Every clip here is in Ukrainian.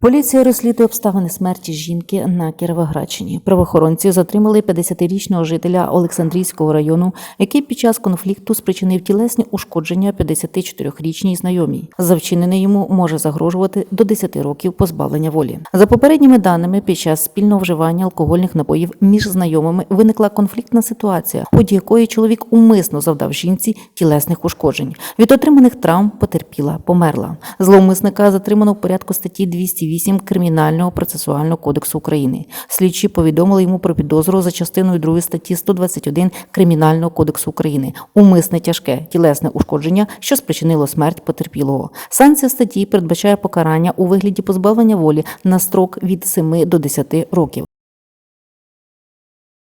Поліція розслідує обставини смерті жінки на Кіровоградщині. Правоохоронці затримали 50-річного жителя Олександрійського району, який під час конфлікту спричинив тілесні ушкодження 54-річній знайомій. За вчинене йому може загрожувати до 10 років позбавлення волі. За попередніми даними, під час спільного вживання алкогольних напоїв між знайомими виникла конфліктна ситуація, в ході якої чоловік умисно завдав жінці тілесних ушкоджень. Від отриманих травм потерпіла, померла. Зловмисника затримано в порядку статті 208 Кримінального процесуального кодексу України. Слідчі повідомили йому про підозру за частиною 2 статті 121 Кримінального кодексу України. Умисне тяжке тілесне ушкодження, що спричинило смерть потерпілого. Санкція статті передбачає покарання у вигляді позбавлення волі на строк від 7 до 10 років.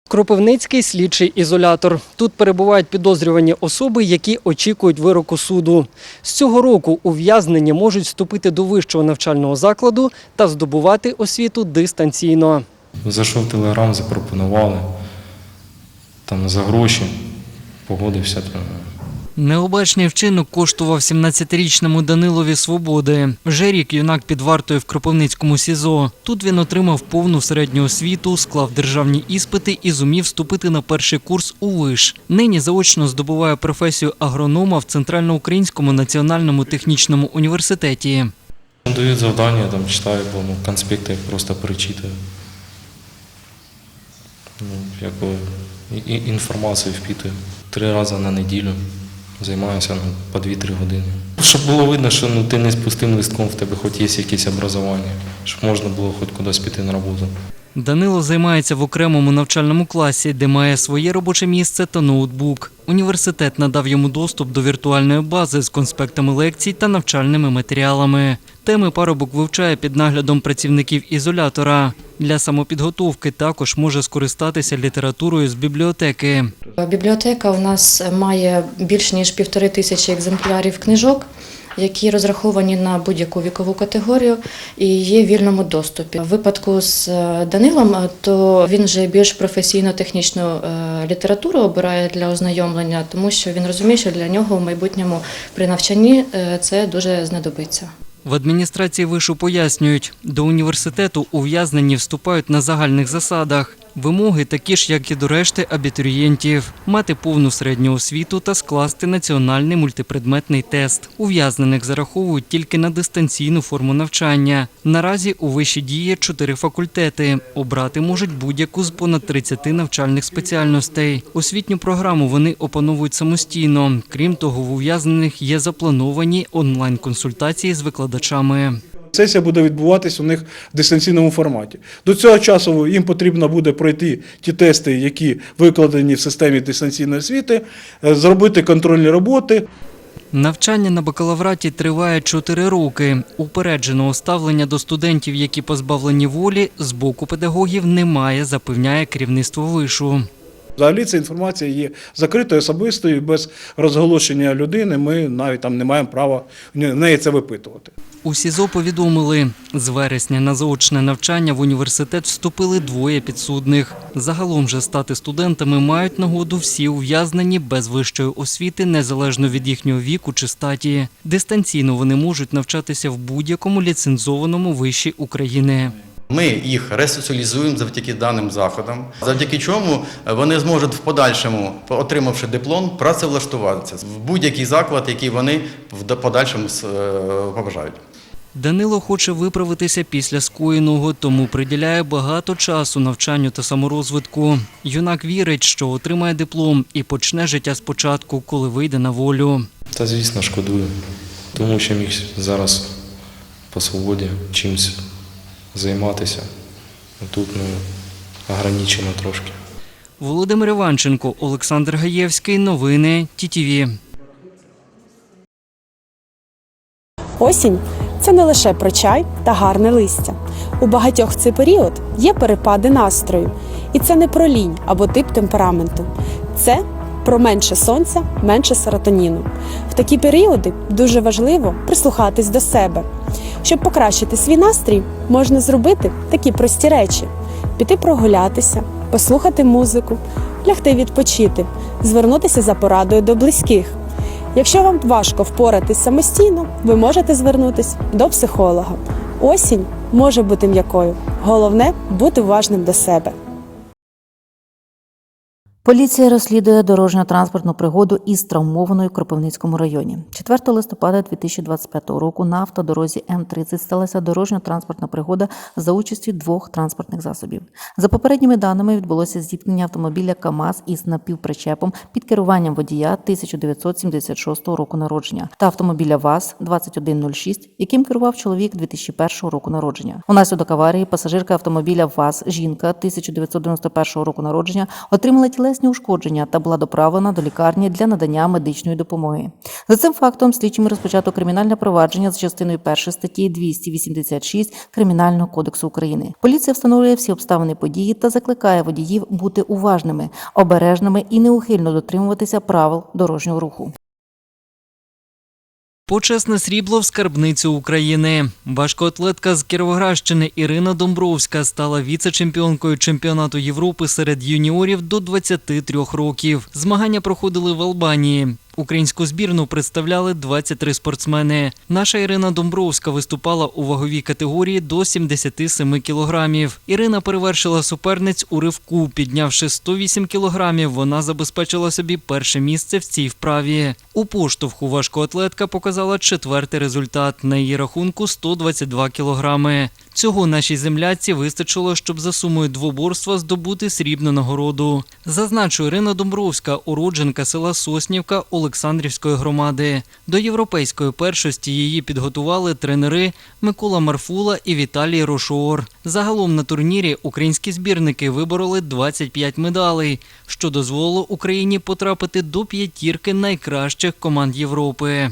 Кропивницький слідчий ізолятор. Тут перебувають підозрювані особи, які очікують вироку суду. З цього року ув'язнені можуть вступити до вищого навчального закладу та здобувати освіту дистанційно. Зайшов Телеграм, запропонували там за гроші, погодився. Необачний вчинок коштував 17-річному Данилові свободи. Вже рік юнак під вартою в Кропивницькому СІЗО. Тут він отримав повну середню освіту, склав державні іспити і зумів вступити на перший курс у виш. Нині заочно здобуває професію агронома в Центральноукраїнському національному технічному університеті. Дають завдання, там читаю, бо ну, конспекти просто перечитую. Ну, і- інформацію впітую. Три рази на неділю займаюся ну, по 2-3 години. Щоб було видно, що ну, ти не з пустим листком, в тебе хоч є якесь образування, щоб можна було хоч кудись піти на роботу. Данило займається в окремому навчальному класі, де має своє робоче місце та ноутбук. Університет надав йому доступ до віртуальної бази з конспектами лекцій та навчальними матеріалами. Теми парубок вивчає під наглядом працівників ізолятора. Для самопідготовки також може скористатися літературою з бібліотеки. Бібліотека у нас має більш ніж півтори тисячі екземплярів книжок, які розраховані на будь-яку вікову категорію і є в вільному доступі. В випадку з е, Данилом, е, то він вже більш професійно-технічну е, літературу обирає для ознайомлення, тому що він розуміє, що для нього в майбутньому при навчанні це дуже знадобиться. В адміністрації вишу пояснюють, до університету ув'язнені вступають на загальних засадах. Вимоги такі ж, як і до решти абітурієнтів, мати повну середню освіту та скласти національний мультипредметний тест. Ув'язнених зараховують тільки на дистанційну форму навчання. Наразі у виші діє чотири факультети. Обрати можуть будь-яку з понад 30 навчальних спеціальностей. Освітню програму вони опановують самостійно. Крім того, в ув'язнених є заплановані онлайн-консультації з викладачами. Сесія буде відбуватись у них в дистанційному форматі. До цього часу їм потрібно буде пройти ті тести, які викладені в системі дистанційної освіти, е, зробити контрольні роботи. Навчання на бакалавраті триває 4 роки. Упередженого ставлення до студентів, які позбавлені волі, з боку педагогів немає, запевняє керівництво вишу. Взагалі ця інформація є закритою особистою, без розголошення людини ми навіть там не маємо права в неї це випитувати. У СІЗО повідомили, з вересня на заочне навчання в університет вступили двоє підсудних. Загалом же стати студентами мають нагоду всі ув'язнені без вищої освіти, незалежно від їхнього віку чи статі. Дистанційно вони можуть навчатися в будь-якому ліцензованому виші України. Ми їх ресоціалізуємо завдяки даним заходам, завдяки чому вони зможуть в подальшому, отримавши диплом, працевлаштуватися в будь-який заклад, який вони в подальшому е, побажають. Данило хоче виправитися після скоєного, тому приділяє багато часу навчанню та саморозвитку. Юнак вірить, що отримає диплом і почне життя спочатку, коли вийде на волю. Та звісно шкодую, тому що міг зараз по свободі чимось займатися. А Тут ну, ограничено трошки. Володимир Іванченко, Олександр Гаєвський. Новини ТІТІВІ. Осінь це не лише про чай та гарне листя. У багатьох в цей період є перепади настрою. І це не про лінь або тип темпераменту. Це про менше сонця, менше серотоніну. В такі періоди дуже важливо прислухатись до себе. Щоб покращити свій настрій, можна зробити такі прості речі: піти прогулятися, послухати музику, лягти відпочити, звернутися за порадою до близьких. Якщо вам важко впоратись самостійно, ви можете звернутися до психолога. Осінь може бути м'якою. Головне бути уважним до себе. Поліція розслідує дорожньо-транспортну пригоду із травмованою в Кропивницькому районі. 4 листопада 2025 року на автодорозі М30 сталася дорожньо-транспортна пригода за участю двох транспортних засобів. За попередніми даними відбулося зіткнення автомобіля КАМАЗ із напівпричепом під керуванням водія 1976 року народження та автомобіля ВАЗ 2106, яким керував чоловік 2001 року народження. Унаслідок аварії пасажирка автомобіля ВАЗ жінка 1991 року народження отримала тілесні ушкодження та була доправлена до лікарні для надання медичної допомоги. За цим фактом слідчими розпочато кримінальне провадження з частиною 1 статті 286 Кримінального кодексу України. Поліція встановлює всі обставини події та закликає водіїв бути уважними, обережними і неухильно дотримуватися правил дорожнього руху. Почесне срібло в скарбницю України. Важкоатлетка з Кіровоградщини Ірина Домбровська стала віце-чемпіонкою чемпіонату Європи серед юніорів до 23 років. Змагання проходили в Албанії. Українську збірну представляли 23 спортсмени. Наша Ірина Домбровська виступала у ваговій категорії до 77 кілограмів. Ірина перевершила суперниць у ривку, піднявши 108 кілограмів. Вона забезпечила собі перше місце в цій вправі. У поштовху важкоатлетка показала четвертий результат. На її рахунку 122 кілограми. Цього нашій земляці вистачило, щоб за сумою двоборства здобути срібну нагороду. Зазначу, Ірина Домбровська, уродженка села Соснівка Олександрівської громади. До європейської першості її підготували тренери Микола Марфула і Віталій Рошор. Загалом на турнірі українські збірники вибороли 25 медалей, що дозволило Україні потрапити до п'ятірки найкращих команд Європи.